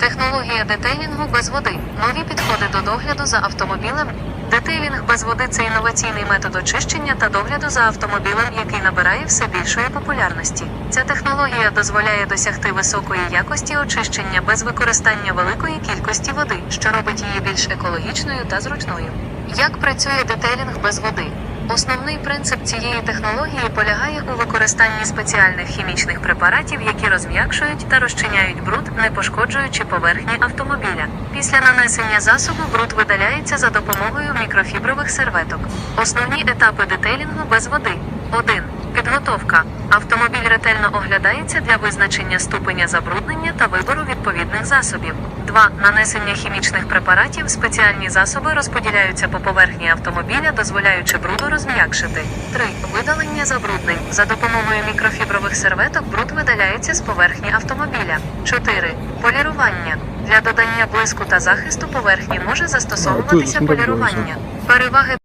Технологія детейлінгу без води. Нові підходи до догляду за автомобілем. Детейлінг без води це інноваційний метод очищення та догляду за автомобілем, який набирає все більшої популярності. Ця технологія дозволяє досягти високої якості очищення без використання великої кількості води, що робить її більш екологічною та зручною. Як працює детелінг без води? Основний принцип цієї технології полягає у використанні спеціальних хімічних препаратів, які розм'якшують та розчиняють бруд, не пошкоджуючи поверхні автомобіля. Після нанесення засобу бруд видаляється за допомогою мікрофібрових серветок. Основні етапи детелінгу без води. 1. Підготовка. Автомобіль ретельно оглядається для визначення ступеня забруднення та вибору відповідних засобів. 2. Нанесення хімічних препаратів. Спеціальні засоби розподіляються по поверхні автомобіля, дозволяючи бруду розм'якшити. 3. Видалення забруднень. За допомогою мікрофібрових серветок бруд видаляється з поверхні автомобіля. 4. Полірування. Для додання блиску та захисту поверхні може застосовуватися полірування. Переваги